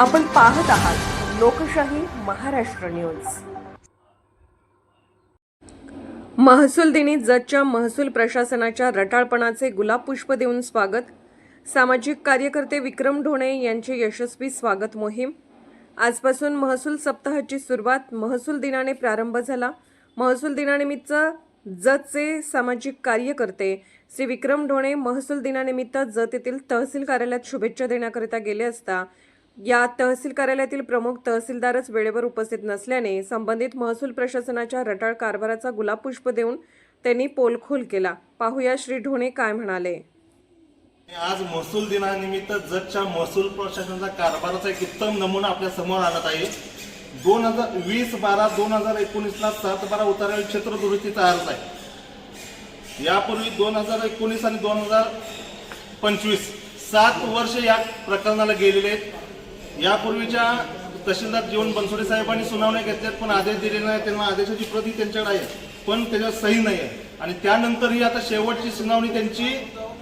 आपण पाहत आहात लोकशाही महाराष्ट्र न्यूज. महसूल दिनी जतच्या महसूल प्रशासनाच्या रटाळपणाचे गुलाब पुष्प देऊन स्वागत. सामाजिक कार्यकर्ते विक्रम ढोणे यांचे यशस्वी स्वागत मोहीम. आजपासून महसूल सप्ताहाची सुरुवात महसूल दिनाने प्रारंभ झाला. महसूल दिनानिमित्त जतचे सामाजिक कार्यकर्ते श्री विक्रम ढोणे महसूल दिनानिमित्त जत येथील तहसील कार्यालयात शुभेच्छा देण्याकरिता गेले असता या तहसील कार्यालयातील प्रमुख तहसीलदारच वेळेवर उपस्थित नसल्याने संबंधित महसूल प्रशासनाच्या रटाळ कारभाराचा गुलाब पुष्प देऊन त्यांनी पोलखोल केला. पाहूया श्री ढोणे काय म्हणाले. आज महसूल दिनानिमित्त जगच्या महसूल प्रशासनाचा कारभाराचा एक उत्तम नमुना आपल्यासमोर आणत आहे. दोन हजार वीस बारा दोन हजार एकोणीसला सात बारा उतारेल क्षेत्र दुरुस्तीचा अर्ज आहे. यापूर्वी दोन हजार एकोणीस आणि दोन हजार पंचवीस सात वर्ष या प्रकरणाला गेलेले आहेत. यापूर्वीच्या तहसीलदार जीवन बनसोडे साहेबांनी सुनावण्या घेतल्यात पण आदेश दिले नाही त्यांना आदेशाची प्रती त्यांच्याकडे आहे पण त्याच्यावर सही नाही आहे. आणि त्यानंतरही आता शेवटची सुनावणी त्यांची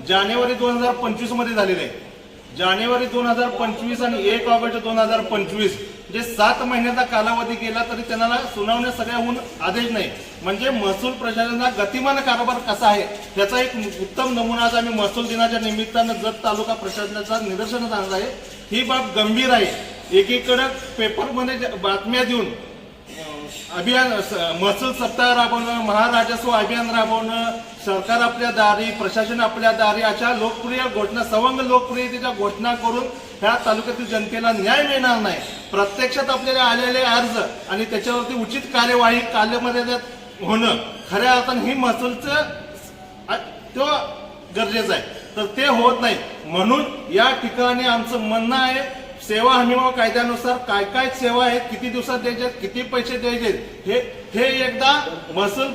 जानेवारी दोन हजार पंचवीसमध्ये झालेली आहे. जानेवारी दोन हजार पंचवीस आणि एक ऑगस्ट दोन हजार पंचवीस जे सात महिन्याचा कालावधी गेला तरी त्यांना सुनावण्या सगळ्याहून आदेश नाही. म्हणजे महसूल प्रशासनाचा गतिमान कारभार कसा आहे त्याचा एक उत्तम नमुना आज आम्ही महसूल दिनाच्या निमित्तानं जत तालुका प्रशासनाचा निदर्शनास आणत आहे. ही बाब गंभीर आहे. एकीकडे पेपरमध्ये बातम्या देऊन अभियान महसूल सप्ताह राबवणं महाराजस्व अभियान राबवणं सरकार आपल्या दारी प्रशासन आपल्या दारी अशा लोकप्रिय घोषणा सवंग लोकप्रियतेच्या घोषणा करून ह्या तालुक्यातील जनतेला न्याय मिळणार नाही. प्रत्यक्षात आपल्याला आलेले अर्ज आणि त्याच्यावरती उचित कार्यवाही कालमर्यादेत होणं खऱ्या अर्थानं ही महसूलचं तो गरजेचं आहे. तर ते होत नाही. म्हणून या ठिकाणी आमचं म्हणणं आहे सेवा हमी कायद्यानुसार काय काय सेवा आहेत किती दिवसात द्यायचे किती पैसे द्यायचे हे हे एकदा महसूल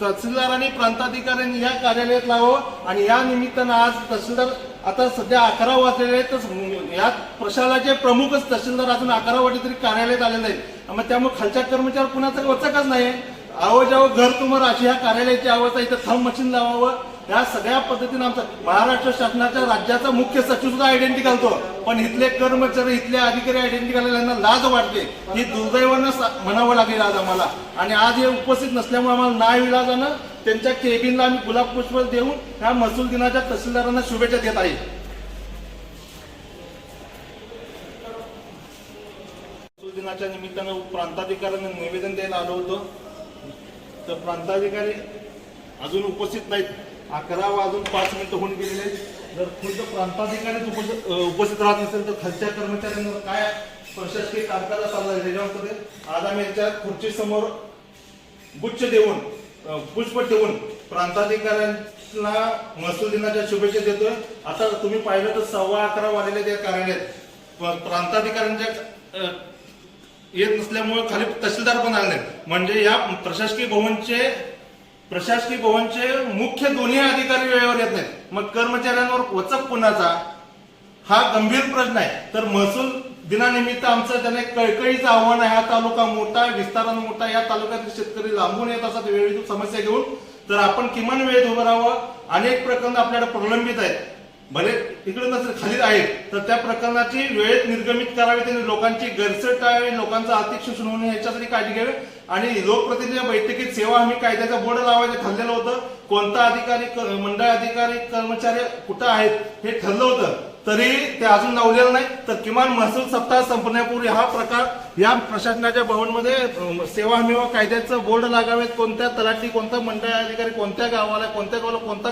तहसीलदार आणि प्रांताधिकाऱ्यांनी या कार्यालयात लावावं आणि या निमित्तानं आज तहसीलदार आता सध्या अकरा वाजलेले आहेत तर या प्रशालाचे प्रमुखच तहसीलदार अजून अकरा वाजे तरी कार्यालयात आलेले आहेत. मग त्यामुळे खालच्या कर्मचारी कुणाचं वचकच नाही आव जावं घर तुम्हाला अशी ह्या कार्यालयाची अवस्था इथं थंब मशीन लावावं. या सगळ्या पद्धतीने आमचा महाराष्ट्र शासनाच्या राज्याचा मुख्य सचिव सुद्धा आयडेंटिटी घालतो. पण इथले कर्मचारी इथले अधिकारी आयडेंटिटी घालायला यांना लाज वाटते. ही दुर्दैवानं म्हणावं लागेल आज आम्हाला. आणि आज हे उपस्थित नसल्यामुळे आम्हाला नाही त्यांच्या केबिनला आम्ही गुलाब पुष्प देऊन ह्या महसूल दिनाच्या तहसीलदारांना शुभेच्छा देत आहे. महसूल दिनाच्या निमित्तानं प्रांताधिकाऱ्यांना निवेदन द्यायला आलो होतो. तर प्रांताधिकारी अजून उपस्थित नाहीत. अकरा वाजून पाच मिनिटं होऊन गेलेले आहेत. जर खुद्द प्रांताधिकारीच उपस्थित उपस्थित राहत नसेल तर खालच्या कर्मचाऱ्यांवर काय प्रशासकीय कामकाज चालला आहे त्याच्यावर आज आम्ही यांच्या खुर्चीसमोर गुच्छ देऊन पुष्प ठेवून प्रांताधिकाऱ्यांना महसूल दिनाच्या शुभेच्छा देतोय. आता तुम्ही पाहिलं तर सव्वा अकरा वाजलेले त्या कार्यालयात. प- प्रांताधिकाऱ्यांच्या येत नसल्यामुळे खाली तहसीलदार पण आले नाहीत. म्हणजे या प्रशासकीय भवनचे प्रशासकीय भवनचे मुख्य दोन्ही अधिकारी वेळेवर येत नाहीत. मग कर्मचाऱ्यांवर वचक कुणाचा? हा गंभीर प्रश्न आहे. तर महसूल दिनानिमित्त आमचं त्याने कळकळीचं आव्हान आहे. हा तालुका मोठा आहे विस्तारानं मोठा. आहे. या तालुक्यातील शेतकरी लांबून येत असतात वेळेची समस्या घेऊन. तर आपण किमान वेळेत उभं राहावं. अनेक प्रकरण आपल्याकडे प्रलंबित आहेत. भले इकडे नसेल खाली आहेत तर त्या प्रकरणाची वेळेत निर्गमित करावी त्यांनी लोकांची गैरसोय टाळावी लोकांचं आर्थिक शोषण होणे याच्यासाठी काळजी घ्यावी. आणि लोकप्रतिनिधी बैठकीत सेवा हमी कायद्याचा बोर्ड लावायचं ठरलेलं होतं. कोणता अधिकारी मंडळ अधिकारी कर्मचारी कुठं आहेत हे ठरलं होतं. तरी ते अजून लावलेलं नाही. तर किमान महसूल सप्ताह संपण्यापूर्वी हा प्रकार या प्रशासनाच्या भवनमध्ये सेवा हमी व कायद्याचं बोर्ड लागावेत. कोणत्या तलाठी कोणता मंडळ अधिकारी कोणत्या गावाला कोणत्या गावाला कोणता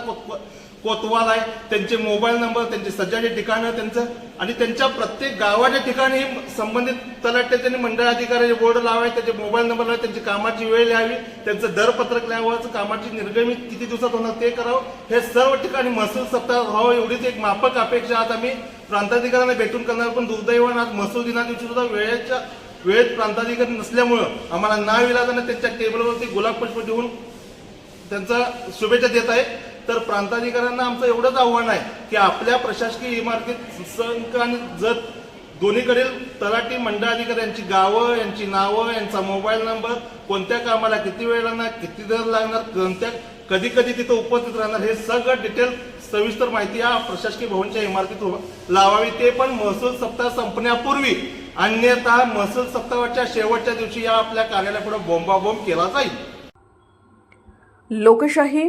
कोतवाल आहे. त्यांचे मोबाईल नंबर त्यांचे सज्जाचे ठिकाणं त्यांचं. आणि त्यांच्या प्रत्येक गावाच्या ठिकाणी संबंधित तलाठी त्यांनी मंडळ अधिकाऱ्याचे बोर्ड लावावे त्याचे मोबाईल नंबर लावावे त्यांची कामाची वेळ लिहावी त्यांचं दरपत्रक लिहावं कामाची निर्गमित किती दिवसात होणार ते करावं हे सर्व ठिकाणी महसूल सप्ताह व्हावं एवढीच एक माफक अपेक्षा आज आम्ही प्रांताधिकाऱ्यांना भेटून करणार पण दुर्दैवानं आज महसूल दिना दिवशी सुद्धा वेळेच्या वेळेत प्रांताधिकारी नसल्यामुळं आम्हाला नाविलाजानं त्यांच्या टेबलवरती गुलाब पुष्प ठेवून त्यांचा शुभेच्छा देत आहे. तर प्रांताधिकाऱ्यांना आमचं एवढंच आव्हान आहे की आपल्या प्रशासकीय इमारतीत संक आणि जत दोन्हीकडील तलाठी मंडळाधिकारी यांची गावं यांची नावं यांचा मोबाईल नंबर कोणत्या कामाला किती वेळ लागणार किती दर लागणार कोणत्या कधी कधी तिथं उपस्थित राहणार हे सगळं डिटेल सविस्तर माहिती या प्रशासकीय भवनच्या इमारतीत लावावी. ते पण महसूल सप्ताह संपण्यापूर्वी अन्यथा महसूल सप्ताहाच्या शेवटच्या दिवशी या आपल्या कार्यालयापुढे बोंबाबोंब केला जाईल. लोकशाही